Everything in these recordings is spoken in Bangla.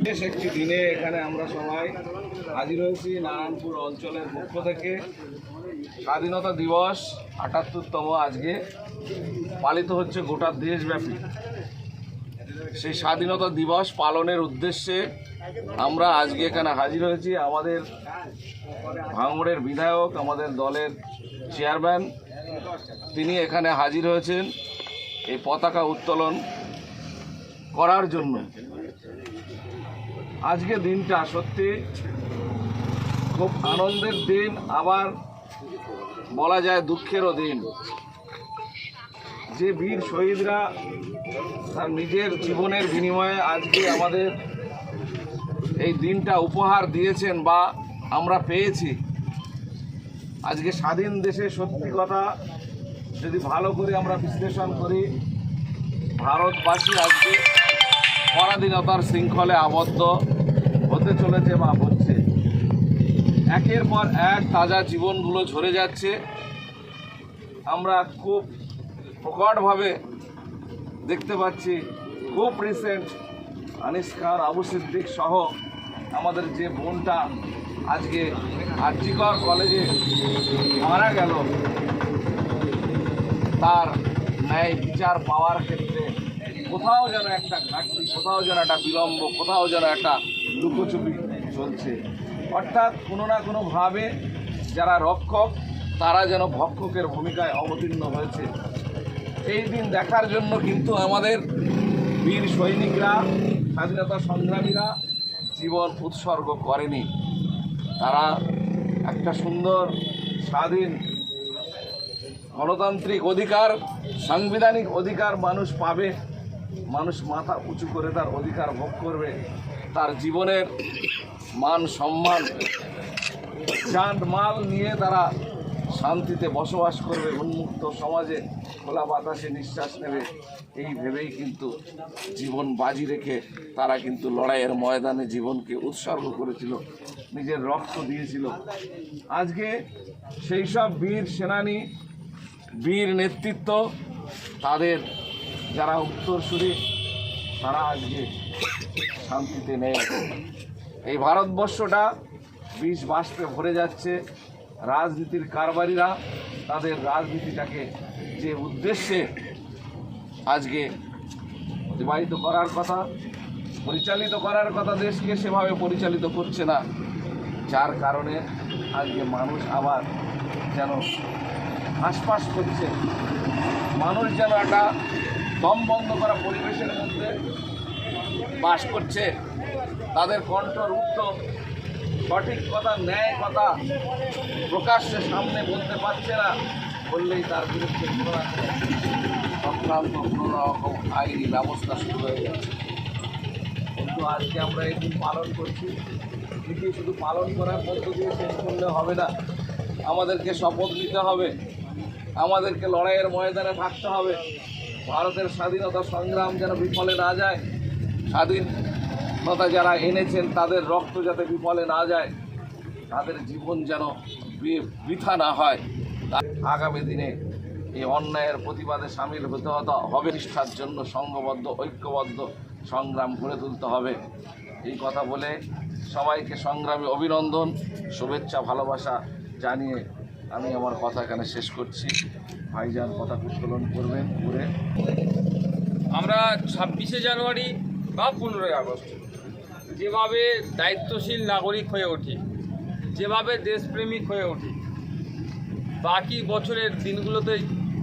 বিশেষ একটি দিনে এখানে আমরা সবাই হাজির হয়েছি নারায়ণপুর অঞ্চলের পক্ষ থেকে। স্বাধীনতা দিবস আটাত্তরতম আজকে পালিত হচ্ছে গোটা দেশব্যাপী। সেই স্বাধীনতা দিবস পালনের উদ্দেশ্যে আমরা আজকে এখানে হাজির হয়েছি। আমাদের ভাঙড়ের বিধায়ক, আমাদের দলের চেয়ারম্যান, তিনি এখানে হাজির হয়েছেন এই পতাকা উত্তোলন করার জন্য। আজকে দিনটা সত্যি খুব আনন্দের দিন, আবার বলা যায় দুঃখেরও দিন। যে বীর শহীদরা তার নিজের জীবনের বিনিময়ে আজকে আমাদের এই দিনটা উপহার দিয়েছেন বা আমরা পেয়েছি, আজকে স্বাধীন দেশে সত্যি কথা যদি ভালো করে আমরা বিশ্লেষণ করি, ভারতবাসী আজকে পরাধীনতার শৃঙ্খলে আবদ্ধ হতে চলেছে বা হচ্ছে। একের পর এক তাজা জীবনগুলো ঝরে যাচ্ছে। আমরা খুব প্রকটভাবে দেখতে পাচ্ছি খুব রিসেন্ট আনিস খান আবু সিদ্দিক সহ আমাদের যে বোনটা আজকে আর্জিকর কলেজে মারা গেল। তার ন্যায় বিচার পাওয়ার ক্ষেত্রে কোথাও যেন একটা ঘাটতি, কোথাও যেন একটা বিলম্ব, কোথাও যেন একটা লুকোচুপি চলছে। অর্থাৎ কোনো না কোনোভাবে যারা রক্ষক, তারা যেন ভক্ষকের ভূমিকায় অবতীর্ণ হয়েছে। এই দিন দেখার জন্য কিন্তু আমাদের বীর সৈনিকরা, স্বাধীনতা সংগ্রামীরা জীবন উৎসর্গ করেনি। তারা একটা সুন্দর, স্বাধীন, গণতান্ত্রিক অধিকার, সাংবিধানিক অধিকার মানুষ পাবে, মানুষ মাথা উঁচু করে তার অধিকার ভোগ করবে, তার জীবনের মান সম্মান যান মাল নিয়ে তারা শান্তিতে বসবাস করবে, উন্মুক্ত সমাজে খোলা বাতাসে নিঃশ্বাস নেবে, এই ভেবেই কিন্তু জীবন বাজি রেখে তারা কিন্তু লড়াইয়ের ময়দানে জীবনকে উৎসর্গ করেছিল, নিজের রক্ত দিয়েছিল। আজকে সেই সব বীর সেনানী, বীর নেতৃত্ব, তাদের যারা উত্তরসূরি, তারা আজকে শান্তিতে নেই। এই ভারতবর্ষটা বিষ বাষ্পে ভরে যাচ্ছে। রাজনীতির কারবারিরা তাদের রাজনীতিটাকে যে উদ্দেশ্যে আজকে অতিবাহিত করার কথা, পরিচালিত করার কথা দেশকে সেভাবে পরিচালিত করছে না, যার কারণে আজকে মানুষ আবার যেন হাসপাস করছে। মানুষ যেন একটা দম বন্ধ করা পরিবেশের মধ্যে বাস করছে। তাদের কণ্ঠ রুদ্ধ সঠিক কথা, ন্যায় কথা প্রকাশ্যে সামনে বলতে পারছে না, বললেই তার বিরুদ্ধে সংক্রান্ত কোনো রকম আইনি ব্যবস্থা শুরু হয়ে যাচ্ছে কিন্তু আজকে আমরা দিন পালন করছি। এটি শুধু পালন করার মধ্য দিয়ে শেষ করলে হবে না। আমাদেরকে শপথ নিতে হবে। আমাদেরকে লড়াইয়ের ময়দানে থাকতে হবে। ভারতের স্বাধীনতা সংগ্রাম যেন বিফলে না যায় স্বাধীনতা যারা এনেছেন, তাদের রক্ত যাতে বিফলে না যায়, তাদের জীবন যেন বৃথা না হয়। আগামী দিনে এই অন্যায়ের প্রতিবাদে সামিল হতে হতে হবে। নিষ্ঠার জন্য সংঘবদ্ধ, ঐক্যবদ্ধ সংগ্রাম গড়ে তুলতে হবে। এই কথা বলে সবাইকে সংগ্রামী অভিনন্দন, শুভেচ্ছা, ভালোবাসা জানিয়ে আমি আমার কথা এখানে শেষ করছি। ভাইজান কথা উত্তোলন করবেন ঘুরে আমরা ছাব্বিশে জানুয়ারি বা পনেরোই আগস্ট। যেভাবে দায়িত্বশীল নাগরিক হয়ে উঠি যেভাবে দেশপ্রেমিক হয়ে উঠি বাকি বছরের দিনগুলোতে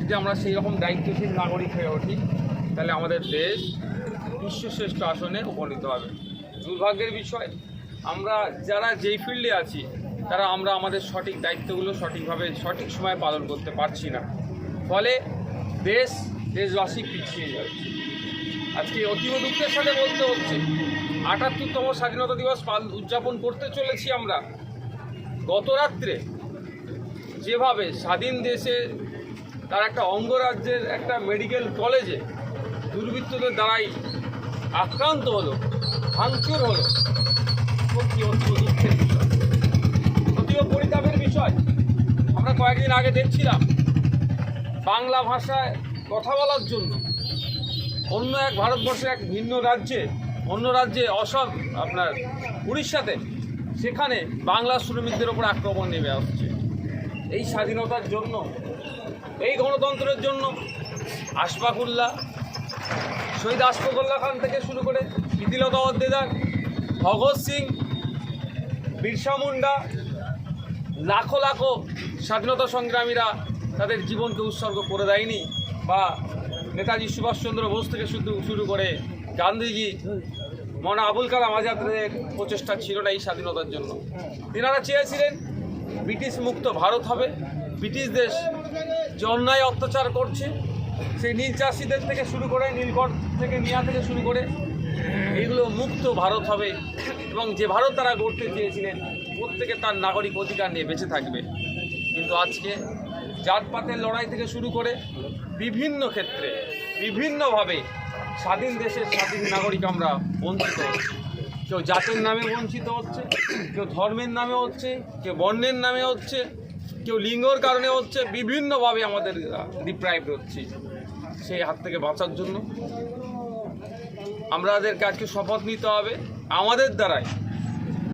যদি আমরা সেই রকম দায়িত্বশীল নাগরিক হয়ে উঠি, তাহলে আমাদের দেশ বিশ্বশ্রেষ্ঠ আসনে উপনীত হবে। দুর্ভাগ্যের বিষয়, আমরা যারা যেই ফিল্ডে আছি, তারা আমরা আমাদের সঠিক দায়িত্বগুলো সঠিকভাবে, সঠিক সময়ে পালন করতে পারছি না। ফলে দেশ দেশবাসী পিছিয়ে যাচ্ছে। আজকে অতীব দুঃখের সাথে বলতে হচ্ছে আটাত্তরতম স্বাধীনতা দিবস পাল- উদযাপন করতে চলেছি আমরা। গত রাত্রে যেভাবে স্বাধীন দেশে তার একটা অঙ্গরাজ্যের একটা মেডিকেল কলেজে দুর্বৃত্তদের দ্বারাই আক্রান্ত হলো, ভাঙচুর হলো, সত্যি দুঃখের বিষয়। পরিতাপের বিষয়। আমরা কয়েকদিন আগে দেখছিলাম বাংলা ভাষায় কথা বলার জন্য অন্য এক ভারতবর্ষের এক ভিন্ন রাজ্যে অন্য রাজ্যে অসম, আপনার উড়িষ্যাতে, সেখানে বাংলা শ্রমিকদের ওপর আক্রমণ নেমে আসছে। এই স্বাধীনতার জন্য, এই গণতন্ত্রের জন্য আশফাকুল্লাহ, শহীদ আশফাকুল্লাহ খান থেকে শুরু করে প্রীতিলতা ওয়াদ্দেদার ভগৎ সিং, বিরসা মুন্ডা, লাখো লাখো স্বাধীনতা সংগ্রামীরা তাদের জীবনকে উৎসর্গ করে দেয়নি বা নেতাজি সুভাষচন্দ্র বোস থেকে শুধু শুরু করে গান্ধীজি মনা আবুল কালাম আজাদের প্রচেষ্টা ছিল না এই স্বাধীনতার জন্য। তিনারা চেয়েছিলেন, ব্রিটিশ মুক্ত ভারত হবে। ব্রিটিশ দেশ যে অন্যায় অত্যাচার করছে, সেই নীল চাষিদের থেকে শুরু করে নীলকর থেকে নিয়া থেকে শুরু করে, এইগুলো মুক্ত ভারত হবে এবং যে ভারত তারা গড়তে চেয়েছিলেন, প্রত্যেকে তার নাগরিক অধিকার নিয়ে বেঁচে থাকবে। কিন্তু আজকে জাতপাতের লড়াই থেকে শুরু করে বিভিন্ন ক্ষেত্রে, বিভিন্নভাবে স্বাধীন দেশের স্বাধীন নাগরিক আমরা বঞ্চিত কেউ জাতের নামে বঞ্চিত হচ্ছে, কেউ ধর্মের নামে হচ্ছে, কেউ বর্ণের নামে হচ্ছে, কেউ লিঙ্গর কারণে হচ্ছে, বিভিন্নভাবে আমাদের ডিপ্রাইভ হচ্ছে সেই হাত থেকে বাঁচার জন্য। আমাদেরকে আজকে শপথ নিতে হবে। আমাদের দ্বারাই